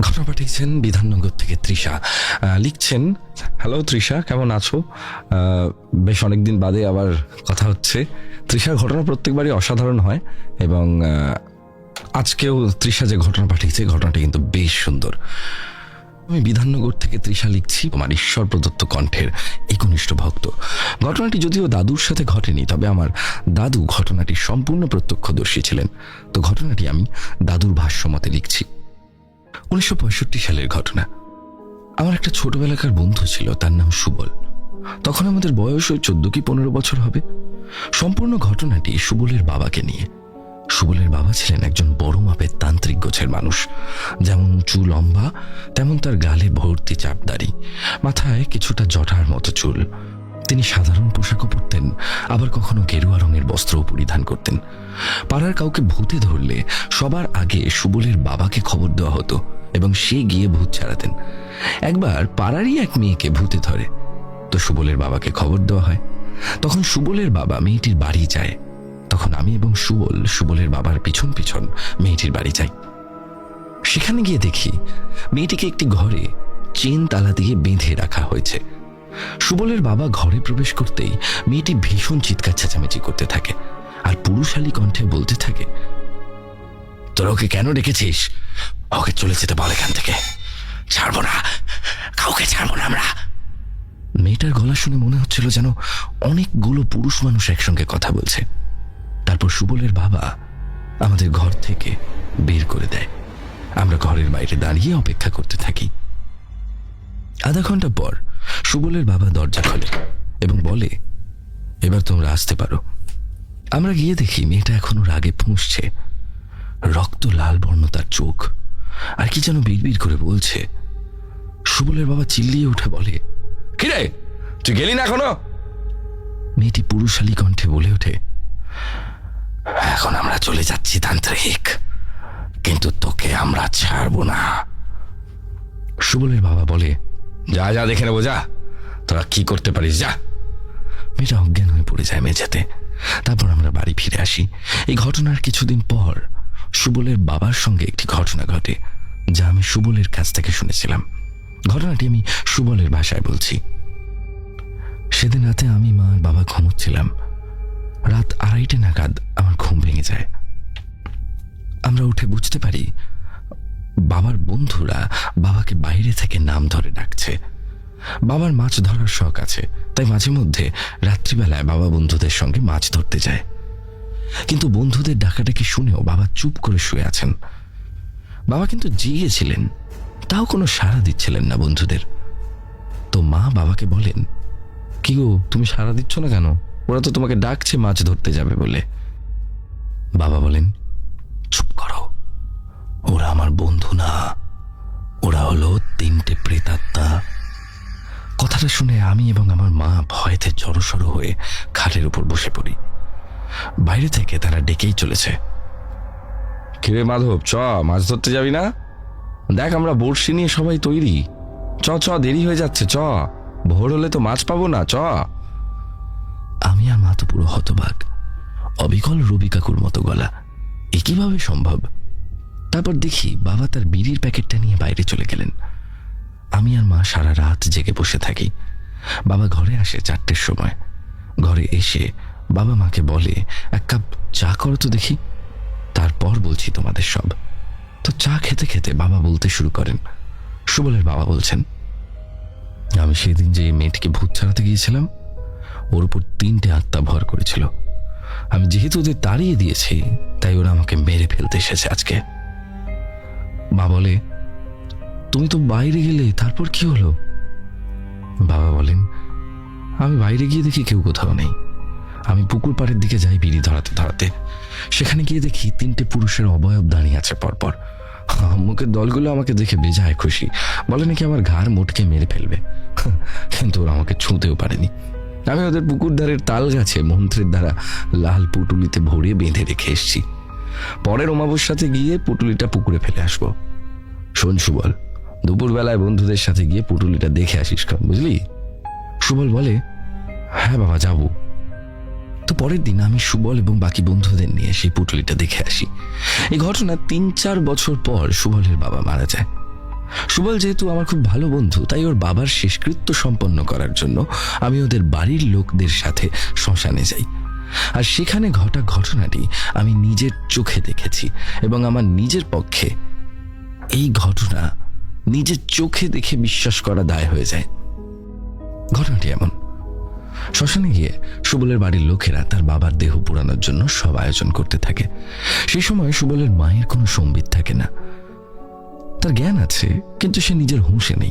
ঘটনা পাঠিয়েছেন বিধাননগর থেকে তৃষা। লিখছেন, হ্যালো তৃষা, কেমন আছো? বেশ অনেকদিন বাদে আবার কথা হচ্ছে। তৃষার ঘটনা প্রত্যেকবারই অসাধারণ হয় এবং আজকেও তৃষা যে ঘটনা পাঠিয়েছে, ঘটনাটি কিন্তু বেশ সুন্দর। আমি বিধাননগর থেকে তৃষা লিখছি, আমার ঈশ্বর প্রদত্ত কণ্ঠের একনিষ্ঠ ভক্ত। ঘটনাটি যদিও দাদুর সাথে ঘটেনি, তবে আমার দাদু ঘটনাটি সম্পূর্ণ প্রত্যক্ষদর্শী ছিলেন। তো ঘটনাটি আমি দাদুর ভাষ্যমতে লিখছি। উনিশশো পঁয়ষট্টি সালের ঘটনা। আমার একটা ছোটবেলাকার বন্ধু ছিল, তার নাম সুবল। তখন আমাদের বয়স ওই চোদ্দ কি পনেরো বছর হবে। সম্পূর্ণ ঘটনাটি সুবলের বাবাকে নিয়ে। সুবলের বাবা ছিলেন একজন বড় মাপের তান্ত্রিক গোছের মানুষ। যেমন উঁচু লম্বা, তেমন তার গালে ভর্তি চাপদারি মাথায় কিছুটা জটার মতো চুল। তিনি সাধারণ পোশাকও পরতেন, আবার কখনো গেরুয়া রঙের বস্ত্রও পরিধান করতেন। পাড়ার কাউকে ভূতে ধরলে সবার আগে সুবলের বাবাকে খবর দেওয়া হতো এবং সে গিয়ে ভূত ছাড়াতেন। একবার পাড়ারই এক মেয়েকে ভূতে ধরে, তো সুবলের বাবাকে খবর দেওয়া হয়। তখন সুবলের বাবা মেয়েটির বাড়ি যায়। তখন আমি এবং সুবল সুবলের বাবার পিছন পিছন মেয়েটির বাড়ি যাই। সেখানে গিয়ে দেখি মেয়েটিকে একটি ঘরে চেন তালা দিয়ে বেঁধে রাখা হয়েছে। সুবলের বাবা ঘরে প্রবেশ করতেই মেয়েটি ভীষণ চিৎকার চেঁচামেচি করতে থাকে আর পুরুষালী কণ্ঠে বলতে থাকে, তোরা ওকে কেন ডেকেছিস? ওকে চলে যেতে বল এখান থেকে। ছাড়বো না। কাউকে ছাড়বো না আমরা। মেয়েটার গলা শুনে মনে হচ্ছিল যেন অনেকগুলো পুরুষ মানুষ একসঙ্গে কথা বলছে। তারপর সুবলের বাবা আমাদের ঘর থেকে বের করে দেয়। আমরা ঘরের বাইরে দাঁড়িয়ে অপেক্ষা করতে থাকি। আধা ঘণ্টা পর সুবলের বাবা দরজা খোলে এবং বলে, এবার তোমরা আসতে পারো। আমরা গিয়ে দেখি মেয়েটা এখনও রাগে ফুঁসছে। রক্ত লাল বর্ণ তার চোখ। আর কি যেন বিড়বিড় করে বলছে। সুবলের বাবা চিল্লিয়ে উঠে বলে, কিরে, তুই গেলি না এখনও? মেয়েটি পুরুষালী কণ্ঠে বলে ওঠে, এখন আমরা চলে যাচ্ছি তান্ত্রিক, কিন্তু তোকে আমরা ছাড়বো না। সুবলের বাবা বলে, যা যা, দেখে নেব, যা। তোরা কি করতে পারিস, যা। মেয়েটা অজ্ঞান হয়ে পড়ে যায় মেঝেতে। তারপর আমরা বাড়ি ফিরে আসি। এই ঘটনার কিছুদিন পর সুবলের বাবার সঙ্গে একটি ঘটনা ঘটে, যা আমি সুবলের কাছ থেকে শুনেছিলাম। ঘটনাটি আমি সুবলের ভাষায় বলছি। সেদিন রাতে আমি মা আর বাবা ঘুমোচ্ছিলাম। রাত আড়াইটে নাগাদ আমার ঘুম ভেঙে যায়। আমরা উঠে বুঝতে পারি, বাবার বন্ধুরা বাবাকে বাইরে থেকে নাম ধরে ডাকছে। বাবার মাছ ধরার শখ আছে, তাই মাঝে মধ্যে রাত্রিবেলায় বাবা বন্ধুদের সঙ্গে মাছ ধরতে যায়। কিন্তু বন্ধুদের ডাকাডাকি শুনেও বাবা চুপ করে শুয়ে আছেন। বাবা কিন্তু জিগেছিলেন তাও কোনো সাড়া দিচ্ছিলেন না বন্ধুদের। তো মা বাবাকে বলেন, কি গো, তুমি সাড়া দিচ্ছ না কেন? ওরা তো তোমাকে ডাকছে মাছ ধরতে যাবে বলে। বাবা বলেন, চুপ করো, ওরা আমার বন্ধু না। ওরা হলো তিনটে প্রেতাত্মা। কথাটা শুনে আমি এবং আমার মা ভয়েতে জড়সড় হয়ে খাটের উপর বসে পড়ি। বাইরে থেকে তারা ডেকেই চলেছে। কিরে মাধব চ মাছ ধরতে যাবি না? দেখ আমরা বড়শি নিয়ে সবাই তৈরি। চ চ দেরি হয়ে যাচ্ছে চ। ভোর হলে তো মাছ পাবো না চ। আমি আর মা তো পুরো হতবাক। অবিকল রবি কাকুর মতো গলা। এ কীভাবে সম্ভব? তারপর দেখি বাবা তার বিড়ির প্যাকেটটা নিয়ে বাইরে চলে গেলেন। আমি আর মা সারা রাত জেগে বসে থাকি। বাবা ঘরে আসে চারটের সময়। ঘরে এসে বাবা মাকে বলে, এক কাপ চা করো তো দেখি। তারপর বলছি তোমাদের সব। তো চা খেতে খেতে বাবা বলতে শুরু করেন। সুবলের বাবা বলছেন, আমি সেদিন যে মেয়েটিকে ভূত ছাড়াতে গিয়েছিলাম, ওর উপর তিনটে আত্মা ভর করেছিল। আমি যেহেতু ওদের তাড়িয়ে দিয়েছি, তাই ওরা আমাকে মেরে ফেলতে এসেছে আজকে। মা বলে তুমি তো বাইরে গেলে, তারপর কি হলো? বাবা বলেন, আমি বাইরে গিয়ে দেখি কেউ কোথাও নেই। আমি পুকুর পাড়ের দিকে যাই বিড়ি ধরাতে ধরাতে। সেখানে গিয়ে দেখি তিনটে পুরুষের অবয়ব দাঁড়িয়ে আছে পরপর। মুখের দলগুলো আমাকে দেখে বেজায় খুশি। বলে নাকি আমার ঘাড় মোটকে মেরে ফেলবে। কিন্তু ওরা আমাকে ছুঁতেও পারেনি। আমি ওদের পুকুর ধারের তাল গাছে মন্ত্রের দ্বারা লাল পুটুলিতে ভরে বেঁধে রেখে এসছি। পরের অমাবস্যাতে গিয়ে পুটুলিটা পুকুরে ফেলে আসব। শোন সুবল দুপুরবেলায় বন্ধুদের সাথে গিয়ে পুটুলিটা দেখে আসিস ক্ষণ বুঝলি? সুবল বলে হ্যাঁ বাবা, যাব। তো পরের দিন আমি সুবল এবং বাকি বন্ধুদের নিয়ে সেই পুটুলিটা দেখে আসি। এই ঘটনা তিন চার বছর পর সুবলের বাবা মারা যায়। সুবল যেহেতু আমার খুব ভালো বন্ধু, তাই ওর বাবার শেষকৃত্য সম্পন্ন করার জন্য আমি ওদের বাড়ির লোকদের সাথে শ্মশানে যাই। আর সেখানে ঘটা ঘটনাটি আমি নিজের চোখে দেখেছি এবং আমার নিজের পক্ষে এই ঘটনা নিজের চোখে দেখে বিশ্বাস করা দায় হয়ে যায়। ঘটনাটি এমন। শ্মশানে গিয়ে সুবলের বাড়ির লোকেরা তার বাবার দেহ পোড়ানোর জন্য সব আয়োজন করতে থাকে। সেই সময় সুবলের মায়ের কোনো সম্বিত থাকে না। তার জ্ঞান আছে, কিন্তু সে নিজের হুঁশে নেই।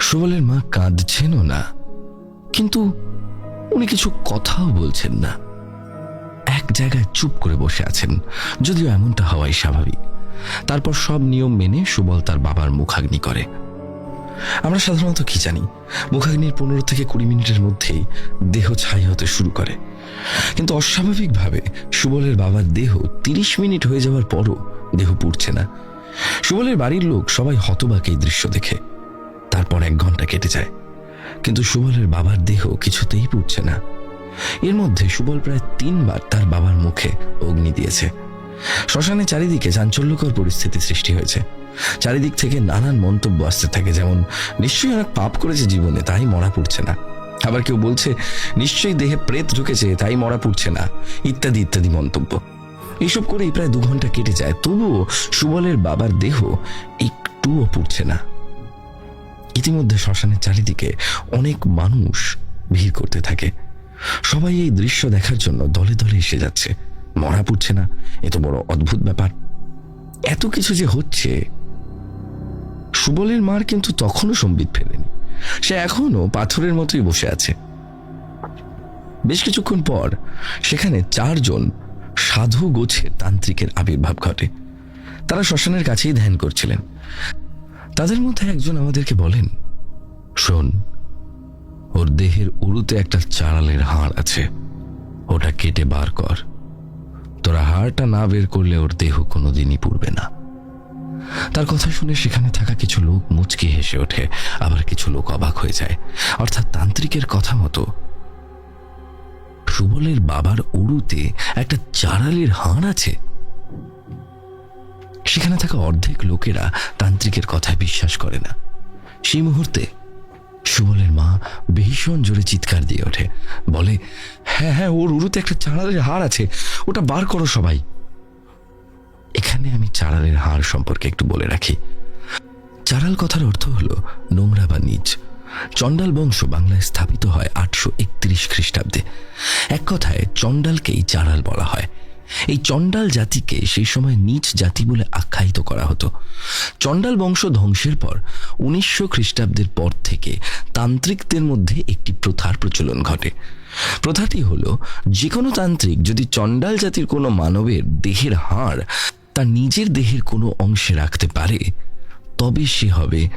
সুবলের মা কাঁদছেনও না, কিন্তু উনি কিছু কথাও বলছেন না। এক জায়গায় চুপ করে বসে আছেন, যদিও এমনটা হওয়াই স্বাভাবিক। তারপর সব নিয়ম মেনে সুবল তার বাবার মুখাগ্নি করে। আমরা সাধারণত কি জানি, মুখাগ্নির পনেরো থেকে কুড়ি মিনিটের মধ্যেই দেহ ছাই হতে শুরু করে। কিন্তু অস্বাভাবিকভাবে সুবলের বাবার দেহ তিরিশ মিনিট হয়ে যাওয়ার পরও দেহ পুড়ছে না। সুবলের বাড়ির লোক সবাই হতবাক এই দৃশ্য দেখে। তারপর এক ঘণ্টা কেটে যায়। কিন্তু সুবলের বাবার দেহ কিছুতেই পুড়ছে না। এর মধ্যে সুবল প্রায় তিনবার তার বাবার মুখে অগ্নি দিয়েছে। শ্মশানে চারিদিকে চাঞ্চল্যকর পরিস্থিতি সৃষ্টি হয়েছে। চারিদিক থেকে নানান মন্তব্য আসতে থাকে, যেমন, নিশ্চয়ই অনেক পাপ করেছে জীবনে, তাই মরা পড়ছে না। আবার কেউ বলছে, নিশ্চয়ই দেহে প্রেত ঢুকেছে, তাই মরা পড়ছে না। ইত্যাদি ইত্যাদি মন্তব্য। এসব করেই প্রায় দু ঘণ্টা কেটে যায়, তবুও সুবলের বাবার দেহ একটুও পুড়ছে না। ইতিমধ্যে শ্মশানের চারিদিকে অনেক মানুষ ভিড় করতে থাকে। সবাই এই দৃশ্য দেখার জন্য দলে দলে এসে যাচ্ছে। মরা পড়ছে না। এ তো বড় অদ্ভুত ব্যাপার। এত কিছু যে হচ্ছে, সুবলের মার কিন্তু তখনও সম্বিত ফেলেনি সে এখনও পাথরের মতোই বসে আছে। বেশ কিছুক্ষণ পর সেখানে চারজন সাধু গোছের তান্ত্রিকের আবির্ভাব ঘটে। তারা শ্মশানের কাছেই ধ্যান করছিলেন। তাদের মধ্যে একজন আমাদেরকে বলেন, শোন, ওর দেহের উড়ুতে একটা চাড়ালের হাড় আছে। ওটা কেটে বার কর। তোরা হাড়টা না বের করলে ওর দেহ কোনোদিনই পুড়বে না। তার কথা শুনে সেখানে থাকা কিছু লোক মুচকি হেসে ওঠে, আবার কিছু লোক অবাক হয়ে যায়। অর্থাৎ তান্ত্রিকের কথা মতো সুবলের বাবার উড়ুতে একটা চারালির হাড় আছে। সেখানে থাকা অর্ধেক লোকেরা তান্ত্রিকের কথায় বিশ্বাস করে না। সেই মুহূর্তে সুবলের মা ভীষণ জোরে চিৎকার দিয়ে ওঠে। বলে হ্যাঁ হ্যাঁ ওর উড়ুতে একটা চাড়ালের হাড় আছে, ওটা বার করো সবাই। এখানে আমি চাড়ালের হাড় সম্পর্কে একটু বলে রাখি। চাড়াল কথার অর্থ হলো নোংরা বা নিচ। চণ্ডাল বংশ বাংলায় স্থাপিত হয় আটশো একত্রিশ খ্রিস্টাব্দে। এক কথায়, চণ্ডালকেই চাড়াল বলা হয়। এই চণ্ডাল জাতিকে সেই সময় নিচ জাতি বলে আখ্যায়িত করা হতো। চণ্ডাল বংশ ধ্বংসের পর উনিশশো খ্রিস্টাব্দের পর থেকে তান্ত্রিকদের মধ্যে একটি প্রথার প্রচলন ঘটে। প্রথাটি হলো যে কোনো তান্ত্রিক যদি চণ্ডাল জাতির কোনো মানবের দেহের হাড় তার নিজের দেহের কোনো অংশে রাখতে পারে, তবে সে হবে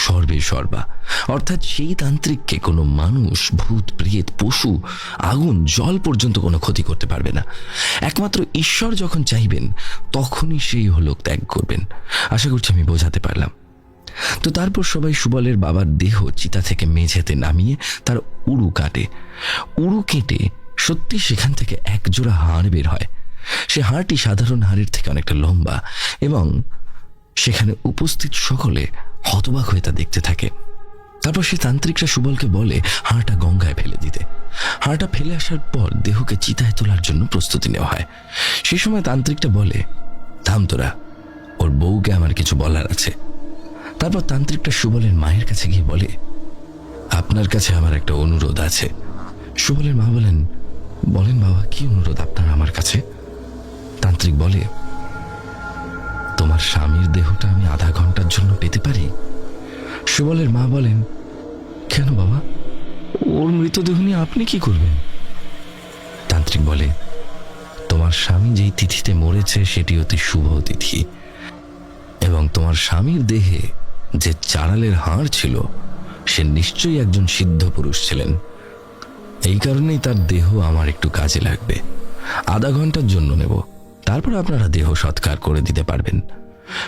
সর্বে সর্বা। অর্থাৎ সেই তান্ত্রিককে কোনো মানুষ, ভূত, প্রেত, পশু, আগুন, জল পর্যন্ত কোনো ক্ষতি করতে পারবে না। একমাত্র ঈশ্বর যখন চাইবেন, তখনই সেই হলোক ত্যাগ করবেন। আশা করছি আমি বোঝাতে পারলাম। তো তারপর সবাই সুবলের বাবার দেহ চিতা থেকে মেঝেতে নামিয়ে তার উড়ু কাটে। উড়ু কেটে সত্যি সেখান থেকে এক জোড়া হাড় বের হয়। সে হাড়টি সাধারণ হাড়ের থেকে অনেকটা লম্বা এবং সেখানে উপস্থিত সকলে হতবাক হয়ে তা দেখতে থাকে। তারপর সে তান্ত্রিকরা সুবলকে বলে হাড়টা গঙ্গায় ফেলে দিতে। হাড়টা ফেলে আসার পর দেহকে চিতায় তোলার জন্য প্রস্তুতি নেওয়া হয়। সে সময় তান্ত্রিকটা বলে, থাম তোরা, ওর বউকে আমার কিছু বলার আছে। তারপর তান্ত্রিকটা সুবলের মায়ের কাছে গিয়ে বলে, আপনার কাছে আমার একটা অনুরোধ আছে। সুবলের মা বলেন বলেন বাবা, কি অনুরোধ আপনার আমার কাছে? তান্ত্রিক বলে তোমার স্বামীর দেহটা আমি আধা ঘণ্টার জন্য পেতে পারি? সুবলের মা বলেন, কেন বাবা? ওর মৃতদেহ নিয়ে আপনি কি করবেন? তান্ত্রিক বলে, তোমার স্বামী যেই তিথিতে মরেছে সেটি অতি শুভ তিথি। এবং তোমার স্বামীর দেহে যে চাড়ালের হাড় ছিল, সে নিশ্চয়ই একজন সিদ্ধ পুরুষ ছিলেন। এই কারণেই তার দেহ আমার একটু কাজে লাগবে। আধা ঘণ্টার জন্য নেব। তারপর আপনারা দেহ সৎকার করে দিতে পারবেন।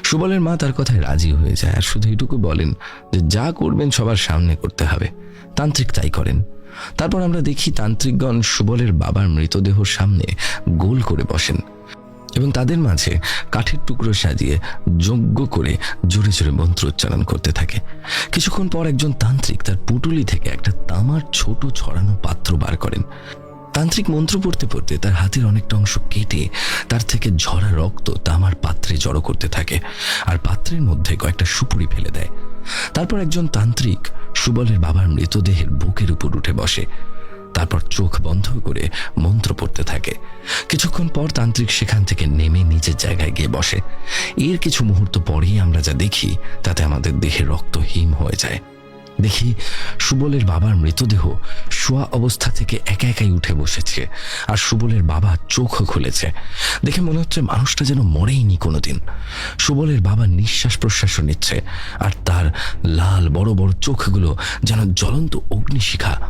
সুবলের মা তার কথায় রাজি হয়ে যায় আর শুধু এটুকু বলেন যে যা করবেন সবার সামনে করতে হবে। তান্ত্রিক তাই করেন। তারপর আমরা দেখি তান্ত্রিকগণ সুবলের বাবার মৃতদেহর সামনে গোল করে বসেন এবং তাদের মাঝে কাঠের টুকরো সাজিয়ে যজ্ঞ করে জোরে জোরে মন্ত্র উচ্চারণ করতে থাকে। কিছুক্ষণ পর একজন তান্ত্রিক তার পুটুলি থেকে একটা তামার ছোট ছড়ানো পাত্র বার করেন। তান্ত্রিক মন্ত্র পড়তে পড়তে তার হাতের অনেকটা অংশ কেটে তার থেকে ঝরা রক্ত তামার পাত্রে জড়ো করতে থাকে আর পাত্রের মধ্যে কয়েকটা সুপুরি ফেলে দেয়। তারপর একজন তান্ত্রিক সুবলের বাবার মৃতদেহের বুকের উপর উঠে বসে। তারপর চোখ বন্ধ করে মন্ত্র পড়তে থাকে। কিছুক্ষণ পর তান্ত্রিক সেখান থেকে নেমে নিজের জায়গায় গিয়ে বসে। এর কিছু মুহূর্ত পরেই আমরা যা দেখি, তাতে আমাদের দেহে রক্ত হিম হয়ে যায়। দেখি সুবলের বাবার মৃতদেহ শোয়া অবস্থা থেকে একা একাই উঠে বসেছে, আর সুবলের বাবা চোখও খুলেছে। দেখে মনে হচ্ছে মানুষটা যেন মরেইনি কোনোদিন। সুবলের বাবা নিঃশ্বাস প্রশ্বাসও নিচ্ছে, আর তার লাল বড় বড় চোখগুলো যেন জ্বলন্ত অগ্নিশিখা।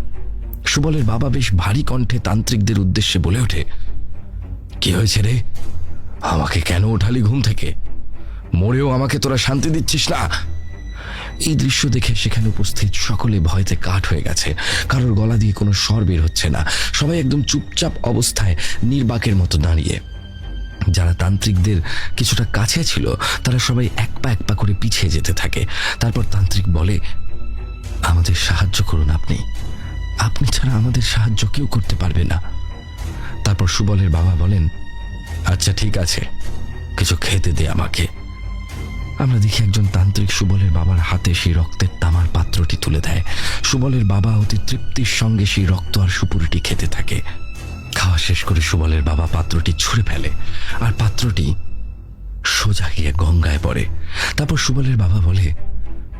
সুবলের বাবা বেশ ভারী কণ্ঠে তান্ত্রিকদের উদ্দেশ্যে বলে ওঠে, কি হয়েছে রে? আমাকে কেন ওঠালি ঘুম থেকে? মরেও আমাকে তোরা শান্তি দিচ্ছিস না? এই দৃশ্য দেখে সেখানে উপস্থিত সকলে ভয়তে কাঠ হয়ে গেছে। কারোর গলা দিয়ে কোনো স্বর বের হচ্ছে না। সবাই একদম চুপচাপ অবস্থায় নির্বাকের মতো দাঁড়িয়ে। যারা তান্ত্রিকদের কিছুটা কাছে ছিল, তারা সবাই এক পা এক পা করে পিছিয়ে যেতে থাকে। তারপর তান্ত্রিক বলে, আমাদের সাহায্য করুন আপনি। আপনি ছাড়া আমাদের সাহায্য কেউ করতে পারবে না। তারপর সুবলের বাবা বলেন আচ্ছা ঠিক আছে। কিছু খেতে দে আমাকে। আমরা দেখি একজন তান্ত্রিক সুবলের বাবার হাতে সেই রক্তের তামার পাত্রটি তুলে দেয়। সুবলের বাবা অতি তৃপ্তির সঙ্গে সেই রক্ত আর সুপুরিটি খেতে থাকে। খাওয়া শেষ করে সুবলের বাবা পাত্রটি ছুঁড়ে ফেলে। আর পাত্রটি সোজা গিয়ে গঙ্গায় পড়ে। তারপর সুবলের বাবা বলে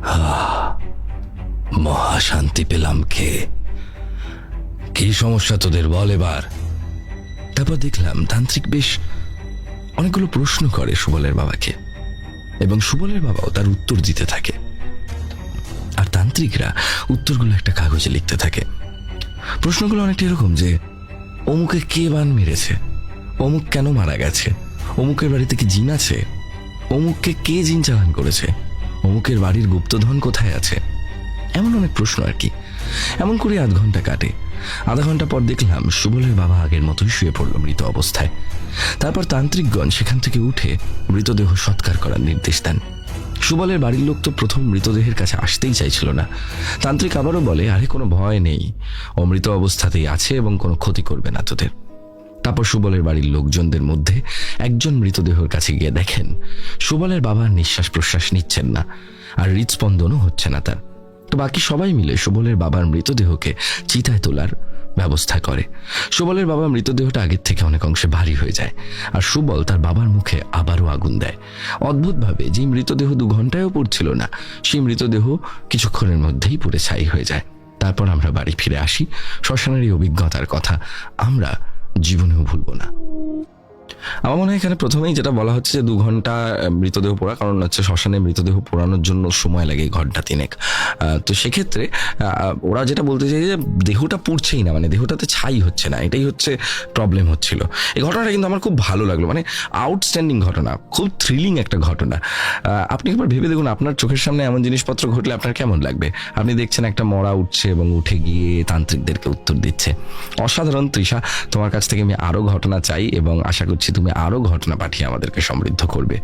"আহ, মহা শান্তি পেলাম খেয়ে কি সমস্যা তোদের বল এবার? তারপর দেখলাম তান্ত্রিক বেশ অনেকগুলো প্রশ্ন করে সুবলের বাবাকে। এবং সুবলের বাবাও তার উত্তর দিতে থাকে। আর তান্ত্রিকরা উত্তরগুলো একটা কাগজে লিখতে থাকে। প্রশ্নগুলো অনেকটা এরকম যে, অমুকে কে বান মেরেছে? অমুক কেন মারা গেছে? অমুকের বাড়িতে কি জিন আছে? অমুককে কে জিন চালান করেছে? অমুকের বাড়ির গুপ্তধন কোথায় আছে? এমন অনেক প্রশ্ন আর কি। এমন করে আধ ঘণ্টা কাটে। আধা ঘণ্টা পর দেখলাম সুবলের বাবা আগের মতোই শুয়ে পড়ল মৃত অবস্থায়। তারপর তান্ত্রিকগণ সেখান থেকে উঠে মৃতদেহ সৎকার করার নির্দেশ দেন। সুবলের বাড়ির লোক তো প্রথম মৃতদেহের কাছে আসতেই চাইছিল না। তান্ত্রিক আবারও বলে, আরে, কোনো ভয় নেই। অমৃত অবস্থাতেই আছে এবং কোনো ক্ষতি করবে না তোদের। তারপর সুবলের বাড়ির লোকজনদের মধ্যে একজন মৃতদেহের কাছে গিয়ে দেখেন, সুবলের বাবার নিঃশ্বাস প্রশ্বাস নিচ্ছেন না আর হৃদস্পন্দনও হচ্ছে না তার। তো বাকি সবাই মিলে সুবলের বাবার মৃতদেহকে চিতায় তোলার ব্যবস্থা করে। সুবলের বাবা মৃতদেহটা আগের থেকে অনেক অংশে ভারী হয়ে যায় আর সুবল তার বাবার মুখে আবারও আগুন দেয়। অদ্ভুতভাবে যে মৃতদেহ দু ঘন্টায়ও পড়ছিল না, সেই মৃতদেহ কিছুক্ষণের মধ্যেই পুড়ে ছাই হয়ে যায়। তারপর আমরা বাড়ি ফিরে আসি। শ্মশানের এই অভিজ্ঞতার কথা আমরা জীবনেও ভুলব না। আমার মনে হয় এখানে প্রথমেই যেটা বলা হচ্ছে যে দু ঘণ্টা মৃতদেহ পোড়া, কারণ হচ্ছে শ্মশানে মৃতদেহ পোড়ানোর জন্য সময় লাগে ঘণ্টা তিনেক। তো সেক্ষেত্রে ওরা যেটা বলতে চাই যে দেহটা পুড়ছেই না মানে দেহটাতে ছাই হচ্ছে না, এটাই হচ্ছে প্রবলেম হচ্ছিল। এই ঘটনাটা কিন্তু আমার খুব ভালো লাগল মানে আউটস্ট্যান্ডিং ঘটনা, খুব থ্রিলিং একটা ঘটনা। আপনি একবার ভেবে দেখুন, আপনার চোখের সামনে এমন জিনিসপত্র ঘটলে আপনার কেমন লাগবে? আপনি দেখছেন একটা মরা উঠছে এবং উঠে গিয়ে তান্ত্রিকদেরকে উত্তর দিচ্ছে। অসাধারণ তৃষা, তোমার কাছ থেকে আমি আরও ঘটনা চাই এবং আশা করছি তুমি আরও ঘটনা পাঠিয়ে আমাদেরকে সমৃদ্ধ করবে।